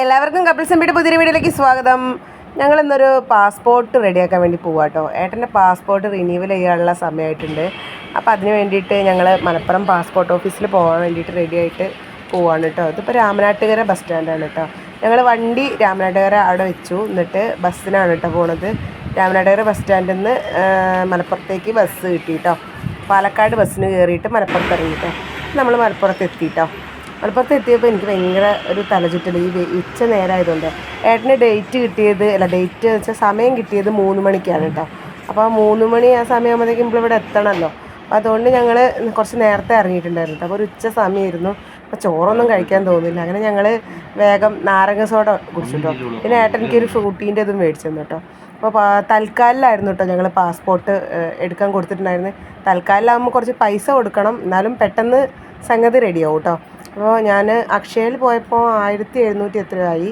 എല്ലാവർക്കും കപ്പിൾസ് എമ്പിയുടെ പുതിയ വീഡിയോയിലേക്ക് സ്വാഗതം. ഞങ്ങൾ ഇന്നൊരു പാസ്പോർട്ട് റെഡിയാക്കാൻ വേണ്ടി പോവാം കേട്ടോ ഏട്ടന്റെ പാസ്പോർട്ട് റിന്യൂവൽ ചെയ്യാനുള്ള സമയമായിട്ടുണ്ട്. അപ്പോൾ അതിന് വേണ്ടിയിട്ട് ഞങ്ങൾ മലപ്പുറം പാസ്പോർട്ട് ഓഫീസിൽ പോകാൻ വേണ്ടിയിട്ട് റെഡി ആയിട്ട് പോവാണ് കേട്ടോ ഇതിപ്പോൾ രാമനാട്ടുകര ബസ് സ്റ്റാൻഡാണ് കേട്ടോ ഞങ്ങൾ വണ്ടി രാമനാട്ടുകര അവിടെ വെച്ചു. എന്നിട്ട് ബസ്സിനാണ് കേട്ടോ പോണത്. രാമനാട്ടുകര ബസ് സ്റ്റാൻഡിൽ നിന്ന് മലപ്പുറത്തേക്ക് ബസ് കിട്ടി കേട്ടോ പാലക്കാട് ബസ്സിന് കയറിയിട്ട് മലപ്പുറത്ത് ഇറങ്ങി കേട്ടോ നമ്മൾ മലപ്പുറത്ത് എത്തി കേട്ടോ മലപ്പുറത്ത് എത്തിയപ്പോൾ എനിക്ക് ഭയങ്കര ഒരു തലചുറ്റൽ. ഈ ഉച്ച നേരമായതുകൊണ്ട് ഏട്ടന് ഡേറ്റ് കിട്ടിയത് അല്ല ഡേറ്റ് വെച്ചാൽ സമയം കിട്ടിയത് മൂന്ന് മണിക്കാണ് കേട്ടോ അപ്പോൾ ആ മൂന്ന് മണി ആ സമയമാകുമ്പോഴത്തേക്കും ഇവിടെ എത്തണമല്ലോ അപ്പോൾ അതുകൊണ്ട് ഞങ്ങൾ കുറച്ച് നേരത്തെ ഇറങ്ങിയിട്ടുണ്ടായിരുന്നു അപ്പോൾ ഒരു ഉച്ച സമയമായിരുന്നു അപ്പോൾ ചോറൊന്നും കഴിക്കാൻ തോന്നില്ല അങ്ങനെ ഞങ്ങൾ വേഗം നാരങ്ങ സോഡ കുടിച്ചു കേട്ടോ പിന്നെ ഏട്ടൻ എനിക്ക് ഒരു ഫ്രൂട്ടീന്റെ ഇതും മേടിച്ചു തന്നു കേട്ടോ അപ്പോൾ തൽക്കാലിലായിരുന്നു കേട്ടോ ഞങ്ങൾ പാസ്പോർട്ട് എടുക്കാൻ കൊടുത്തിട്ടുണ്ടായിരുന്നു തൽക്കാലിലാകുമ്പോൾ കുറച്ച് പൈസ കൊടുക്കണം. എന്നാലും പെട്ടെന്ന് സംഗതി റെഡിയാവും കേട്ടോ അപ്പോൾ ഞാൻ അക്ഷയയിൽ പോയപ്പോൾ ആയിരത്തി എഴുന്നൂറ്റി എത്രയായി?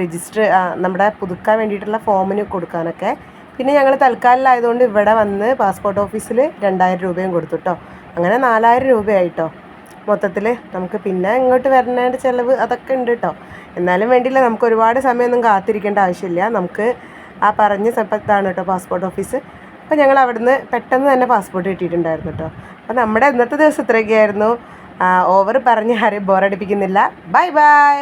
രജിസ്റ്റർ നമ്മുടെ പുതുക്കാൻ വേണ്ടിയിട്ടുള്ള ഫോമിന് കൊടുക്കാനൊക്കെ. പിന്നെ ഞങ്ങൾ തൽക്കാലിലായതുകൊണ്ട് ഇവിടെ വന്ന് പാസ്പോർട്ട് ഓഫീസിൽ രണ്ടായിരം രൂപയും കൊടുത്തു കേട്ടോ അങ്ങനെ നാലായിരം രൂപയായിട്ടോ മൊത്തത്തിൽ നമുക്ക് പിന്നെ ഇങ്ങോട്ട് വരുന്നതിന്റെ ചിലവ് അതൊക്കെ ഉണ്ട് കേട്ടോ എന്നാലും വേണ്ടിയില്ല നമുക്ക് ഒരുപാട് സമയമൊന്നും കാത്തിരിക്കേണ്ട ആവശ്യമില്ല. നമുക്ക് ആ പറഞ്ഞ സ്ഥലത്താണ് കേട്ടോ പാസ്പോർട്ട് ഓഫീസ് അപ്പോൾ ഞങ്ങൾ അവിടുന്ന് പെട്ടെന്ന് തന്നെ പാസ്പോർട്ട് കിട്ടിയിട്ടുണ്ടായിരുന്നു കേട്ടോ അപ്പോൾ നമ്മുടെ ഇന്നത്തെ ദിവസം ഇത്രയൊക്കെയായിരുന്നു. ഓവർ പറഞ്ഞ് ആരെയും ബോറടിപ്പിക്കുന്നില്ല ബൈ ബൈ